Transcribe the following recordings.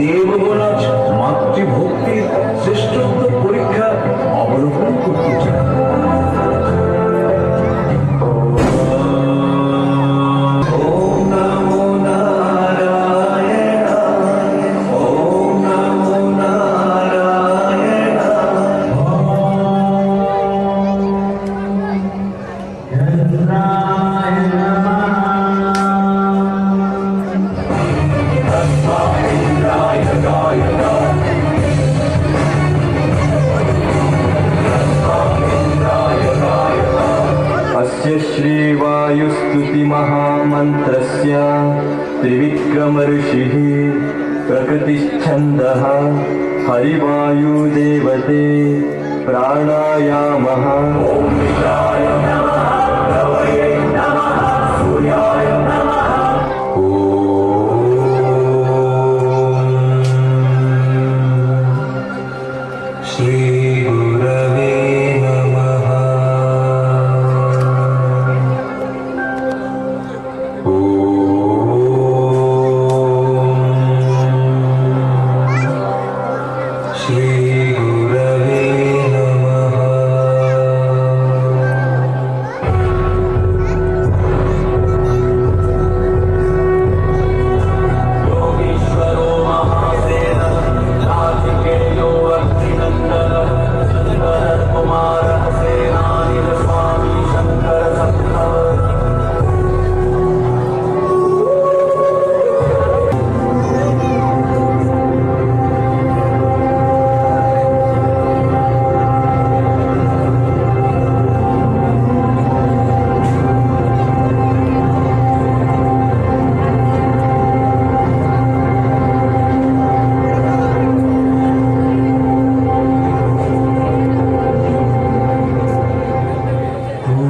modelo अस्य श्रीवायुस्तुतिमहामन्त्रस्य त्रिविक्रमऋषिः प्रकृतिश्छन्दः हरिवायुदेवते प्राणायामः श्रीगुरवे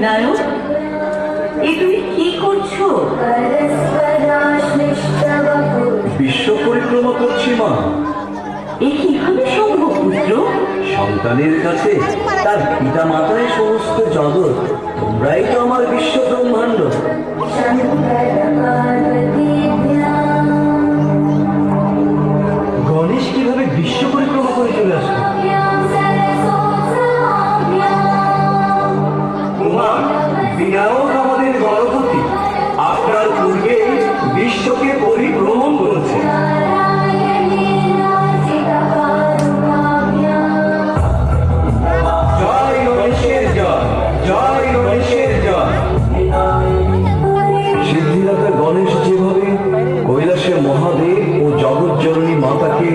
বিনায়ক এ তুমি কি করছ? বিশ্ব পরিক্রমা করছি মা। এ কীভাবে সম্ভব পুত্র? সন্তানের কাছে তার পিতা মাতায় সমস্ত জগৎ তোমরাই তো আমার বিশ্ব ব্রহ্মাণ্ড। সিদ্ধিদাতা গণেশ যেভাবে কৈলাসের মহাদেব ও জগৎজননী মাতাকে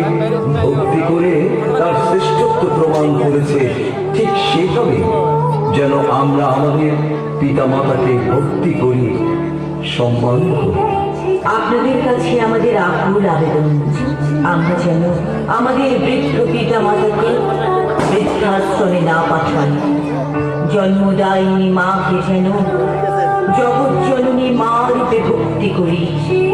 ভক্তি করে তার শ্রেষ্ঠত্ব প্রমাণ করেছে, ঠিক সেভাবে যেন আমরা আমাদের পিতা মাতাকে ভক্তি করি, সম্মান করি। আপনাদের কাছে আমাদের আকুল আবেদন, আমরা যেন আমাদের বৃদ্ধ পিতা মাতাকে বৃদ্ধাশ্রমে না পাঠাই। জন্মদায়িনী মাকে যেন জগৎ